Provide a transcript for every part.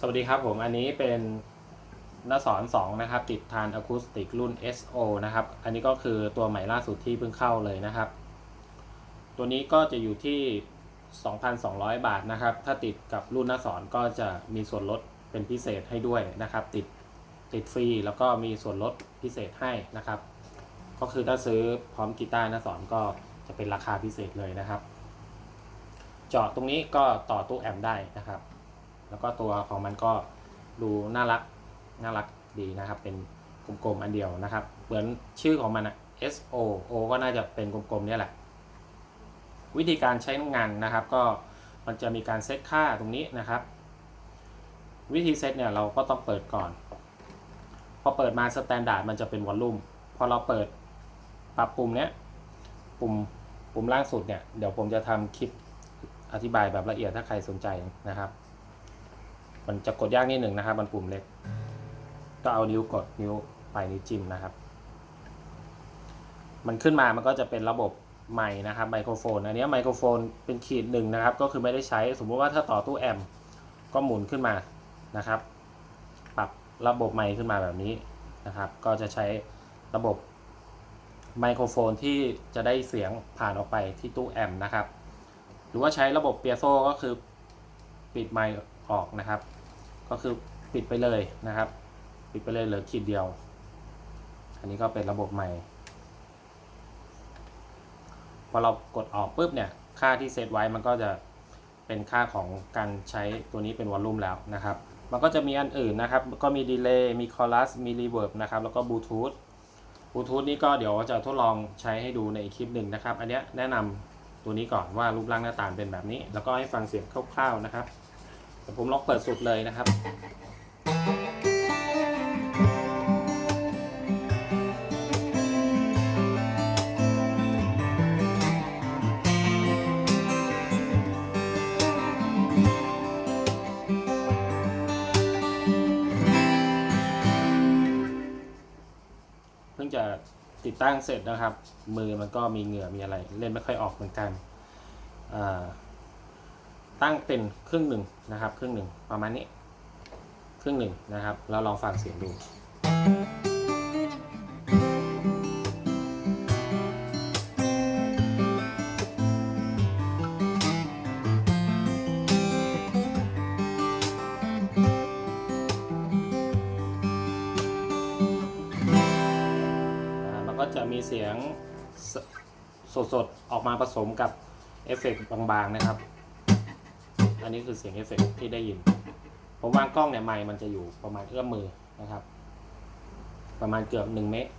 สวัสดีครับผมอันนี้เป็นนสอน2นะครับ ติดทานอะคูสติกรุ่น SO นะครับ อันนี้ก็คือตัวใหม่ล่าสุดที่เพิ่งเข้าเลยนะครับ ตัวนี้ก็จะอยู่ที่ 2,200 บาทนะครับ ถ้าติดกับรุ่นนสอนก็จะมีส่วนลดเป็นพิเศษให้ด้วยนะครับ ติดติดฟรีแล้วก็มีส่วนลดพิเศษให้นะครับ ก็คือถ้าซื้อพร้อมกีตาร์นสอนก็จะเป็นราคาพิเศษเลยนะครับ เจาะตรงนี้ก็ต่อตู้แอมป์ได้นะครับ แล้วก็ตัวของมันก็ดูน่ารักน่ารักดีนะครับ เป็นกลมๆอันเดียวนะครับ เหมือนชื่อของมันอะ S O O ก็น่าจะเป็นกลมๆเนี่ยแหละ วิธีการใช้งานนะครับ ก็มันจะมีการเซตค่าตรงนี้นะครับ วิธีเซตเนี่ยเราก็ต้องเปิดก่อน พอเปิดมาสแตนดาร์ดมันจะเป็นวอลลุ่มพอเราเปิดปรับปุ่มเนี้ยปุ่มปุ่มล่างสุดเนี่ยเดี๋ยวผมจะทำคลิปอธิบายแบบละเอียดถ้าใครสนใจนะครับ มันจะกดยากนิดหนึ่งนะครับ มันปุ่มเล็ก ก็เอานิ้วกดนิ้วปลายนิ้วจิ้มนะครับ มันขึ้นมามันก็จะเป็นระบบไมค์นะครับไมโครโฟนอันนี้ไมโครโฟนเป็นขีดหนึ่งนะครับ ก็คือไม่ได้ใช้สมมุติว่าถ้าต่อตู้แอมก็หมุนขึ้นมานะครับ ปรับระบบไมค์ขึ้นมาแบบนี้นะครับ ก็จะใช้ระบบไมโครโฟนที่จะได้เสียงผ่านออกไปที่ตู้แอมนะครับ หรือว่าใช้ระบบเปียโซก็คือปิดไมค์ออกนะครับ ก็คือปิดไปเลยนะครับ ปิดไปเลยเหลือขีดเดียว อันนี้ก็เป็นระบบใหม่ พอเรากดออกปุ๊บเนี่ยค่าที่เซตไว้มันก็จะเป็นค่าของการใช้ตัวนี้เป็นวอลลุ่มแล้วนะครับ มันก็จะมีอันอื่นนะครับ ก็มีดีเลย์มีคอรัสมีรีเวิร์บนะครับ แล้วก็บลูทูธบลูทูธนี่ก็เดี๋ยวจะทดลองใช้ให้ดูในอีกคลิปหนึ่งนะครับ อันนี้แนะนำตัวนี้ก่อนว่ารูปร่างหน้าตาเป็นแบบนี้ แล้วก็ให้ฟังเสียงคร่าวๆนะครับ ผมลองเปิดสุดเลยนะครับเพิ่งจะติดตั้งเสร็จนะครับ มือมันก็มีเหงื่อมีอะไร เล่นไม่ค่อยออกเหมือนกันอ่า ตั้งเป็นครึ่งหนึ่งนะครับ ครึ่งหนึ่งประมาณนี้ ครึ่งหนึ่งนะครับแล้วลองฟังเสียงดูมันก็จะมีเสียงสดสดๆ ออกมาผสมกับเอฟเฟกต์บางๆ นะครับ อันนี้คือเสียงเอฟเฟกที่ได้ยิน ผมวางกล้องเนี่ยไมค์มันจะอยู่ประมาณเอื้อมมือนะครับ ประมาณเกือบหนึ่งเมตร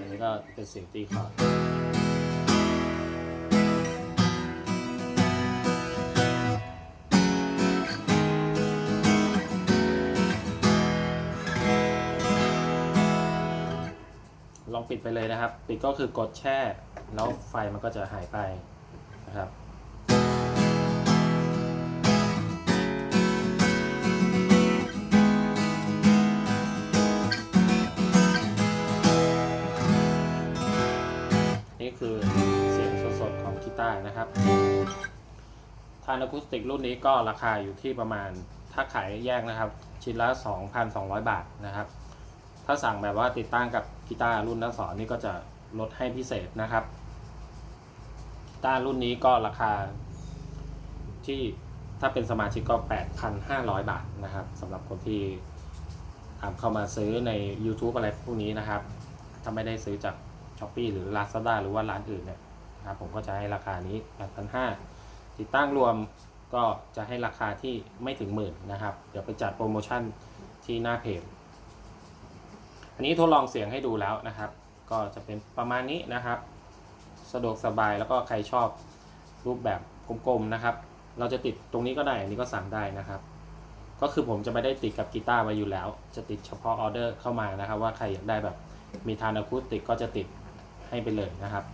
อันนี้ก็เป็นเสียงตีคอร์ด องปิดไปเลยนะครับ ปิดก็คือกดแช่ แล้วไฟมันก็จะหายไปนะครับนี่คือเสียงสดๆของกีตาร์นะครับทานอะคูสติกรุ่นนี้ก็ราคาอยู่ที่ประมาณถ้าขายแยกนะครับ ชิ้นละ 2,200 บาทนะครับ ถ้าสั่งแบบว่าติดตั้งกับกีตาร์รุ่นนักสอนนี่ก็จะลดให้พิเศษนะครับกีตาร์รุ่นนี้ก็ราคาที่ถ้าเป็นสมาชิกก็ 8,500 บาทนะครับสำหรับคนที่ตามเข้ามาซื้อใน YouTube อะไรพวกนี้นะครับ ถ้าไม่ได้ซื้อจาก s h อ p e e หรือ Lazada หรือว่าร้านอื่นเนี่ยนะครับผมก็จะให้ราคานี้ 8,500 ติดตั้งรวมก็จะให้ราคาที่ไม่ถึงหมื่นนะครับ เดี๋ยวไปจัดโปรโมชั่นที่หน้าเพจ อันนี้ทดลองเสียงให้ดูแล้วนะครับ ก็จะเป็นประมาณนี้นะครับ สะดวกสบายแล้วก็ใครชอบรูปแบบกลมๆนะครับ เราจะติดตรงนี้ก็ได้อันนี้ก็สั่งได้นะครับ ก็คือผมจะไม่ได้ติดกับกีตาร์ไว้อยู่แล้ว จะติดเฉพาะออเดอร์เข้ามานะครับ ว่าใครอยากได้แบบมีทานอะคูสติกก็จะติดให้ไปเลยนะครับ